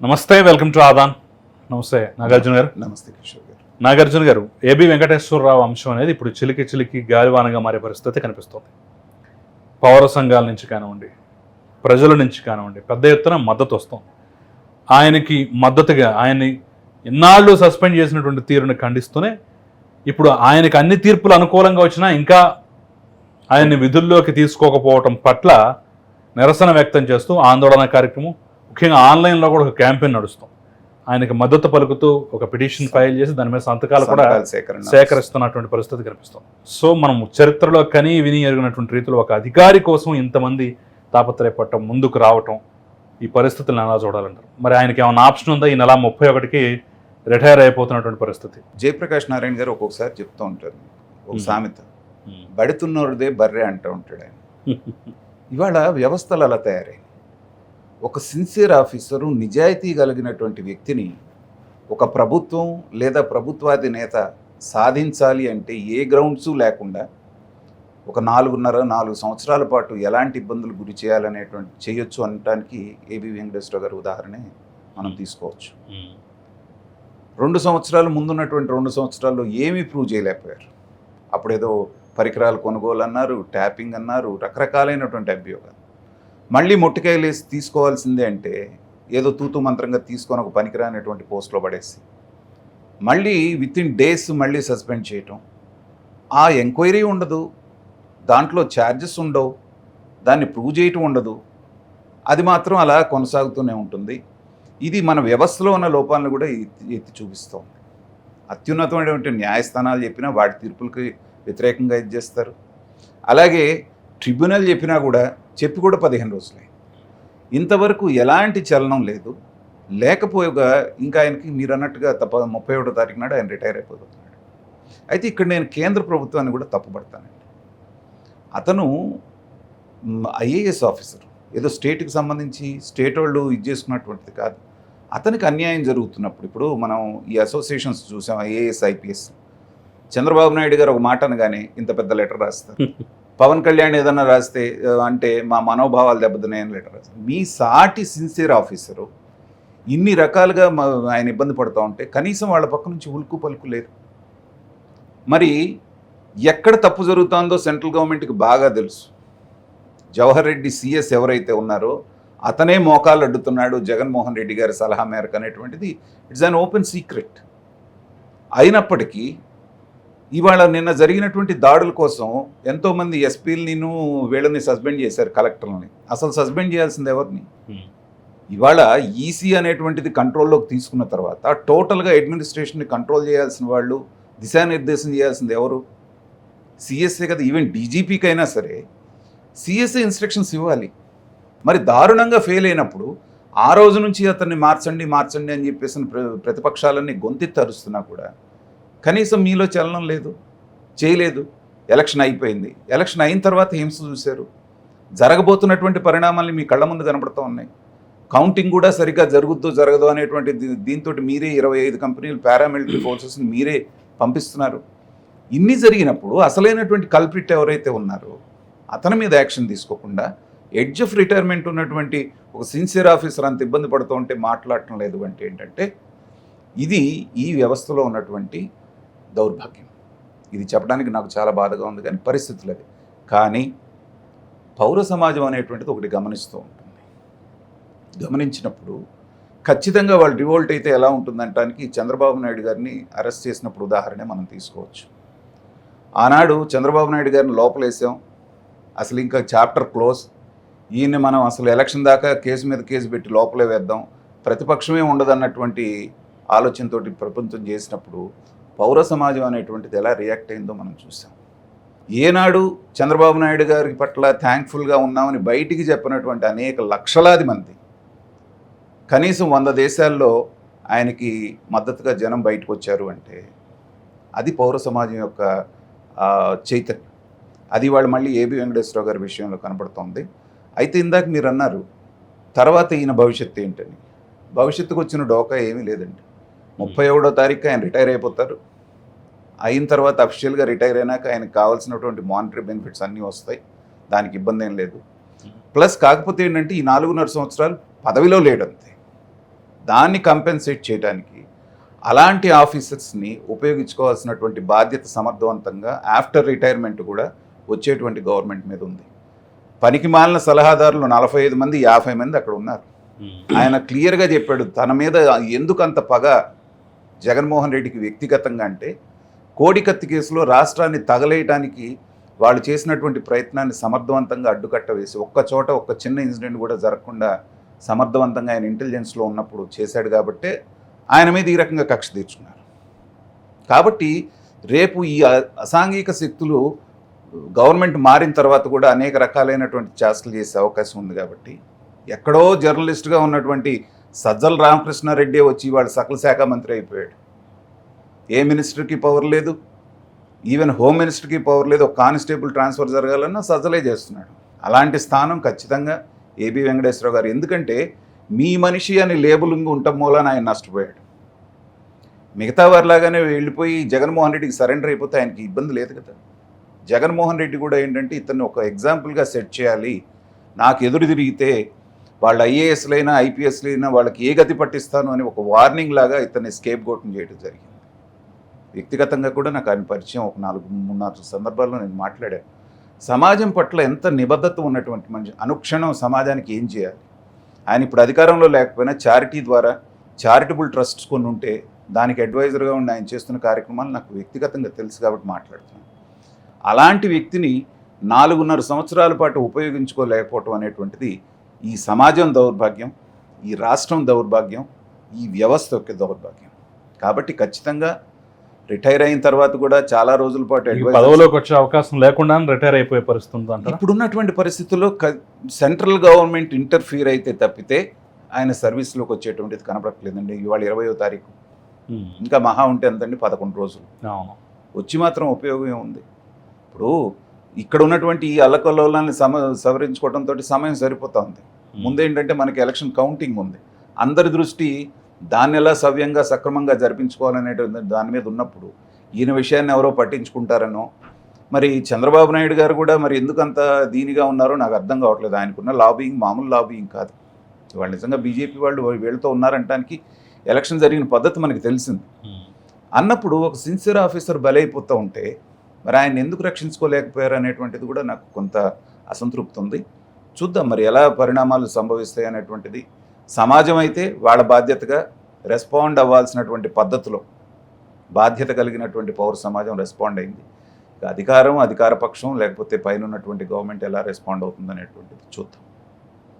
నమస్తే welcome to Aadan. నమస్తే నాగార్జున గారు. నమస్తే కిషోర్ గారు. నాగార్జున గారు ఏబి వెంకటేశ్వరరావు అంశం అనేది ఇప్పుడు చిలికి చిలికి గాలివానగా మారే పరిస్థితి కనిపిస్తోంది. పౌర సంఘాల నుంచి కానివ్వండి ప్రజల నుంచి కానివ్వండి పెద్ద ఎత్తున మద్దతు వస్తుంది. ఆయనకి మద్దతుగా ఆయన్ని ఇన్నాళ్ళు సస్పెండ్ చేసినటువంటి తీరుని ఖండిస్తూనే ఇప్పుడు ఆయనకి అన్ని తీర్పులు అనుకూలంగా వచ్చినా ఇంకా ఆయన్ని విధుల్లోకి తీసుకోకపోవటం పట్ల నిరసన వ్యక్తం చేస్తూ ఆందోళన కార్యక్రమం ముఖ్యంగా ఆన్లైన్లో కూడా ఒక క్యాంపెయిన్ నడుస్తాం. ఆయనకి మద్దతు పలుకుతూ ఒక పిటిషన్ ఫైల్ చేసి దాని మీద సంతకాలు కూడా సేకరిస్తున్నటువంటి పరిస్థితి కనిపిస్తుంది సో మనం చరిత్రలో కని విని ఎరిగినటువంటి రీతిలో ఒక అధికారి కోసం ఇంతమంది తాపత్రయపడటం ముందుకు రావటం ఈ పరిస్థితులను ఎలా చూడాలంటారు? మరి ఆయనకి ఏమైనా ఆప్షన్ ఉందా? ఈ నెల ముప్పై ఒకటికి రిటైర్ అయిపోతున్నటువంటి పరిస్థితి. జయప్రకాష్ నారాయణ గారు ఒక్కొక్కసారి చెప్తూ ఉంటారు. ఒక. సామెత. బడుతున్నోరుదే బర్రె అంటూ ఉంటాడు ఆయన. ఇవాళ వ్యవస్థలు అలా తయారై ఒక సిన్సియర్ ఆఫీసరు నిజాయితీ కలిగినటువంటి వ్యక్తిని ఒక ప్రభుత్వం లేదా ప్రభుత్వాది నేత సాధించాలి అంటే ఏ గ్రౌండ్స్ లేకుండా ఒక నాలుగున్నర నాలుగు సంవత్సరాల పాటు ఎలాంటి ఇబ్బందులు గురి చేయాలనేటువంటి చేయొచ్చు అనటానికి ఏబి వెంకటేశ్వర గారి ఉదాహరణే మనం తీసుకోవచ్చు. రెండు సంవత్సరాలు ముందున్నటువంటి రెండు సంవత్సరాల్లో ఏమీ ప్రూవ్ చేయలేకపోయారు. అప్పుడేదో పరికరాలు కొనుగోలు అన్నారు ట్యాపింగ్ అన్నారు రకరకాలైనటువంటి అభియోగాలు. మళ్ళీ మొట్టికాయలేసి తీసుకోవాల్సిందే అంటే ఏదో తూతు మంత్రంగా తీసుకొని ఒక పనికిరానటువంటి పోస్ట్లో పడేసి మళ్ళీ విత్ ఇన్ డేస్ మళ్ళీ సస్పెండ్ చేయటం. ఆ ఎంక్వైరీ ఉండదు దాంట్లో ఛార్జెస్ ఉండవు దాన్ని ప్రూవ్ చేయటం ఉండదు. అది మాత్రం అలా కొనసాగుతూనే ఉంటుంది. ఇది మన వ్యవస్థలో ఉన్న లోపాలను కూడా ఎత్తి ఎత్తి చూపిస్తోంది అత్యున్నతమైనటువంటి న్యాయస్థానాలు చెప్పినా వాటి తీర్పులకి వ్యతిరేకంగా ఇది చేస్తారు. అలాగే ట్రిబ్యునల్ చెప్పినా కూడా చెప్పి కూడా పదిహేను రోజులే. ఇంతవరకు ఎలాంటి చలనం లేదు. లేకపోగా ఇంకా ఆయనకి మీరు అన్నట్టుగా తప్ప ముప్పై ఒకటో తారీఖు నాడు ఆయన రిటైర్ అయిపోతున్నాడు అయితే ఇక్కడ నేను కేంద్ర ప్రభుత్వాన్ని కూడా తప్పుపడతానండి. అతను ఐఏఎస్ ఆఫీసర్. ఏదో స్టేట్కి సంబంధించి స్టేట్ వాళ్ళు ఇది చేసుకున్నటువంటిది కాదు. అతనికి అన్యాయం జరుగుతున్నప్పుడు ఇప్పుడు మనం ఈ అసోసియేషన్స్ చూసాం ఐఏఎస్ ఐపీఎస్. చంద్రబాబు నాయుడు గారు ఒక మాట అనగానే ఇంత పెద్ద లెటర్ రాస్తారు. పవన్ కళ్యాణ్ ఏదన్నా రాస్తే అంటే మా మనోభావాలు దెబ్బతున్నాయని లెటర్ రాస్తారు మీ సాటి సిన్సియర్ ఆఫీసరు ఇన్ని రకాలుగా ఆయన ఇబ్బంది పడుతూ ఉంటే కనీసం వాళ్ళ పక్క నుంచి ఉలుకు పలుకు లేరు. మరి ఎక్కడ తప్పు జరుగుతుందో సెంట్రల్ గవర్నమెంట్కి బాగా తెలుసు. జవహర్ రెడ్డి సీఎస్ ఎవరైతే ఉన్నారో అతనే మోకాలు అడ్డుతున్నాడు జగన్మోహన్ రెడ్డి గారి సలహా మేరకు అనేటువంటిది. It's an open secret. అయినప్పటికీ ఇవాళ నిన్న జరిగినటువంటి దాడుల కోసం ఎంతోమంది ఎస్పీలని వీళ్ళని సస్పెండ్ చేశారు కలెక్టర్లని. అసలు సస్పెండ్ చేయాల్సింది ఎవరిని? ఇవాళ ఈసీ అనేటువంటిది కంట్రోల్లోకి తీసుకున్న తర్వాత టోటల్గా అడ్మినిస్ట్రేషన్ని కంట్రోల్ చేయాల్సిన వాళ్ళు దిశానిర్దేశం చేయాల్సింది ఎవరు? సిఎస్ఏ కదా. ఈవెన్ డీజీపీకి అయినా సరే సిఎస్ఏ ఇన్స్ట్రక్షన్స్ ఇవ్వాలి. మరి దారుణంగా ఫెయిల్ అయినప్పుడు ఆ రోజు నుంచి అతన్ని మార్చండి మార్చండి అని చెప్పేసి ప్ర- ప్రతిపక్షాలన్నీ గొంతెత్తి అరుస్తున్నా కూడా కనీసం మీలో చలనం లేదు చేయలేదు. ఎలక్షన్ అయిపోయింది. ఎలక్షన్ అయిన తర్వాత హింస చూశారు. జరగబోతున్నటువంటి పరిణామాలు మీ కళ్ళ ముందు కనపడుతూ ఉన్నాయి. కౌంటింగ్ కూడా సరిగ్గా జరుగుద్దో జరగదో అనేటువంటి దీ- దీంతో మీరే ఇరవై ఐదు కంపెనీలు పారామిలిటరీ ఫోర్సెస్ని మీరే పంపిస్తున్నారు. ఇన్ని జరిగినప్పుడు అసలైనటువంటి కల్ప్రిట్ ఎవరైతే ఉన్నారో అతని మీద యాక్షన్ తీసుకోకుండా ఎడ్జ్ ఆఫ్ రిటైర్మెంట్ ఉన్నటువంటి ఒక సిన్సియర్ ఆఫీసర్ అంత ఇబ్బంది పడుతూ ఉంటే మాట్లాడటం లేదు అంటే ఏంటంటే ఇది ఈ వ్యవస్థలో ఉన్నటువంటి దౌర్భాగ్యం. ఇది చెప్పడానికి నాకు చాలా బాధగా ఉంది కానీ పరిస్థితులు అవి. కానీ పౌర సమాజం అనేటువంటిది ఒకటి గమనిస్తూ ఉంటుంది. గమనించినప్పుడు ఖచ్చితంగా వాళ్ళు రివోల్ట్ అయితే ఎలా ఉంటుందంటానికి చంద్రబాబు నాయుడు గారిని అరెస్ట్ చేసినప్పుడు ఉదాహరణ మనం తీసుకోవచ్చు. ఆనాడు చంద్రబాబు నాయుడు గారిని లోపలేసాం. అసలు ఇంకా చాప్టర్ క్లోజ్. ఈయన్ని మనం అసలు ఎలక్షన్ దాకా కేసు మీద కేసు పెట్టి లోపలే వేద్దాం. ప్రతిపక్షమే ఉండదన్నటువంటి ఆలోచనతోటి ప్రపంచం చేసినప్పుడు పౌర సమాజం అనేటువంటిది ఎలా రియాక్ట్ అయిందో మనం చూసాం. ఏనాడు చంద్రబాబు నాయుడు గారి పట్ల థ్యాంక్ఫుల్గా ఉన్నామని బయటికి చెప్పినటువంటి అనేక లక్షలాది మంది కనీసం వంద దేశాల్లో ఆయనకి మద్దతుగా జనం బయటకు వచ్చారు అంటే అది పౌర సమాజం యొక్క చైతన్యం. అది వాళ్ళు మళ్ళీ ఏబి వెంకటేశ్వరరావు గారి విషయంలో కనపడుతోంది. అయితే ఇందాక మీరు అన్నారు తర్వాత ఈయన భవిష్యత్తు ఏంటని. భవిష్యత్తుకు వచ్చిన డోకా ఏమీ లేదండి. ముప్పై ఒకటో తారీఖు ఆయన రిటైర్ అయిపోతారు. అయిన తర్వాత అఫిషియల్గా రిటైర్ అయినాక ఆయనకు కావాల్సినటువంటి మానిటరీ బెనిఫిట్స్ అన్నీ వస్తాయి. దానికి ఇబ్బంది ఏం లేదు. ప్లస్ కాకపోతే ఏంటంటే ఈ నాలుగున్నర సంవత్సరాలు పదవిలో లేడు అంతే దాన్ని కంపెన్సేట్ చేయడానికి అలాంటి ఆఫీసర్స్ని ఉపయోగించుకోవాల్సినటువంటి బాధ్యత సమర్థవంతంగా ఆఫ్టర్ రిటైర్మెంట్ కూడా వచ్చేటువంటి గవర్నమెంట్ మీద ఉంది. పనికి మాలిన సలహాదారులు నలభై ఐదు మంది యాభై మంది అక్కడ ఉన్నారు. ఆయన క్లియర్గా చెప్పాడు తన మీద ఎందుకు అంత పగ జగన్మోహన్ రెడ్డికి వ్యక్తిగతంగా అంటే కోడికత్తి కేసులో రాష్ట్రాన్ని తగలేయటానికి వాళ్ళు చేసినటువంటి ప్రయత్నాన్ని సమర్థవంతంగా అడ్డుకట్ట వేసి ఒక్క చోట ఒక్క చిన్న ఇన్సిడెంట్ కూడా జరగకుండా సమర్థవంతంగా ఆయన ఇంటెలిజెన్స్లో ఉన్నప్పుడు చేశాడు కాబట్టే ఆయన మీద ఈ రకంగా కక్ష తీర్చుకున్నారు. కాబట్టి రేపు ఈ అసాంఘిక శక్తులు గవర్నమెంట్ మారిన తర్వాత కూడా అనేక రకాలైనటువంటి చేష్టలు చేసే అవకాశం ఉంది కాబట్టి ఎక్కడో జర్నలిస్ట్గా ఉన్నటువంటి సజ్జల రామకృష్ణారెడ్డి వచ్చి వాడు సకల శాఖ మంత్రి అయిపోయాడు. ఏ మినిస్టర్కి పవర్ లేదు? ఈవెన్ హోమ్ మినిస్టర్కి పవర్ లేదు ఒక కానిస్టేబుల్ ట్రాన్స్ఫర్ జరగాలన్నా సజ్జలే చేస్తున్నాడు. అలాంటి స్థానం ఖచ్చితంగా ఏబి వెంకటేశ్వరరావు గారు. ఎందుకంటే మీ మనిషి అని లేబులింగ్ ఉండటం మూలన ఆయన నష్టపోయాడు. మిగతా వారిలాగానే వెళ్ళిపోయి జగన్మోహన్ రెడ్డికి సరెండర్ అయిపోతే ఆయనకి ఇబ్బంది లేదు కదా. జగన్మోహన్ రెడ్డి కూడా ఏంటంటే ఇతన్ని ఒక ఎగ్జాంపుల్గా సెట్ చేయాలి. నాకు ఎదురు తిరిగితే వాళ్ళ ఐఏఎస్లైనా ఐపీఎస్లైనా వాళ్ళకి ఏ గతి పట్టిస్తాను అని ఒక వార్నింగ్ లాగా ఇతన్ని స్కేప్ గోట్ని చేయడం జరిగింది. వ్యక్తిగతంగా కూడా నాకు ఆయన పరిచయం ఒక నాలుగు మూడు నాలుగు సందర్భాల్లో నేను మాట్లాడాను. సమాజం పట్ల ఎంత నిబద్ధత ఉన్నటువంటి మనిషి అనుక్షణం సమాజానికి ఏం చేయాలి? ఆయన ఇప్పుడు అధికారంలో లేకపోయినా చారిటీ ద్వారా చారిటబుల్ ట్రస్ట్స్ కొన్ని ఉంటే దానికి అడ్వైజర్గా ఉండి ఆయన చేస్తున్న కార్యక్రమాలు నాకు వ్యక్తిగతంగా తెలుసు కాబట్టి మాట్లాడుతున్నాను. అలాంటి వ్యక్తిని నాలుగున్నర సంవత్సరాల పాటు ఉపయోగించుకోలేకపోవటం అనేటువంటిది ఈ సమాజం దౌర్భాగ్యం ఈ రాష్ట్రం దౌర్భాగ్యం ఈ వ్యవస్థ యొక్క దౌర్భాగ్యం. కాబట్టి ఖచ్చితంగా రిటైర్ అయిన తర్వాత కూడా చాలా రోజుల పాటు పదవిలోకి వచ్చే అవకాశం లేకుండా రిటైర్ అయిపోయే పరిస్థితి ఉంది అంటారా ఇప్పుడున్నటువంటి పరిస్థితుల్లో సెంట్రల్ గవర్నమెంట్ ఇంటర్ఫీర్ అయితే తప్పితే ఆయన సర్వీస్లోకి వచ్చేటువంటిది కనపడట్లేదండి. ఇవాళ ఇరవయో తారీఖు. ఇంకా మహా ఉంటే ఎంతండి పదకొండు రోజులు. అవును. వచ్చి మాత్రం ఉపయోగం ఏముంది? ఇప్పుడు ఇక్కడ ఉన్నటువంటి ఈ అల్లకల్లోలాన్ని సమ సవరించుకోవడంతో సమయం సరిపోతా ఉంది. ముందేంటంటే మనకి ఎలక్షన్ కౌంటింగ్ ఉంది. అందరి దృష్టి దాన్ని ఎలా సవ్యంగా సక్రమంగా జరిపించుకోవాలనేటువంటి దాని మీద ఉన్నప్పుడు ఈయన విషయాన్ని ఎవరో పట్టించుకుంటారనో మరి చంద్రబాబు నాయుడు గారు కూడా మరి ఎందుకంత దీనిగా ఉన్నారో నాకు అర్థం కావట్లేదు. ఆయనకున్న లాబింగ్ మామూలు లాబింగ్ కాదు. వాళ్ళు నిజంగా బీజేపీ వాళ్ళు వీళ్ళతో ఉన్నారంటానికి ఎలక్షన్ జరిగిన పద్ధతి మనకి తెలిసింది. అన్నప్పుడు ఒక సిన్సియర్ ఆఫీసర్ బలైపోతూ ఉంటే మరి ఆయన ఎందుకు రక్షించుకోలేకపోయారు అనేటువంటిది కూడా నాకు కొంత అసంతృప్తి ఉంది. చూద్దాం మరి ఎలా పరిణామాలు సంభవిస్తాయి అనేటువంటిది. సమాజం అయితే వాళ్ళ బాధ్యతగా రెస్పాండ్ అవ్వాల్సినటువంటి పద్ధతిలో బాధ్యత కలిగినటువంటి పౌర సమాజం రెస్పాండ్ అయింది. అధికారం అధికార పక్షం లేకపోతే పైన ఉన్నటువంటి గవర్నమెంట్ ఎలా రెస్పాండ్ అవుతుంది అనేటువంటిది చూద్దాం.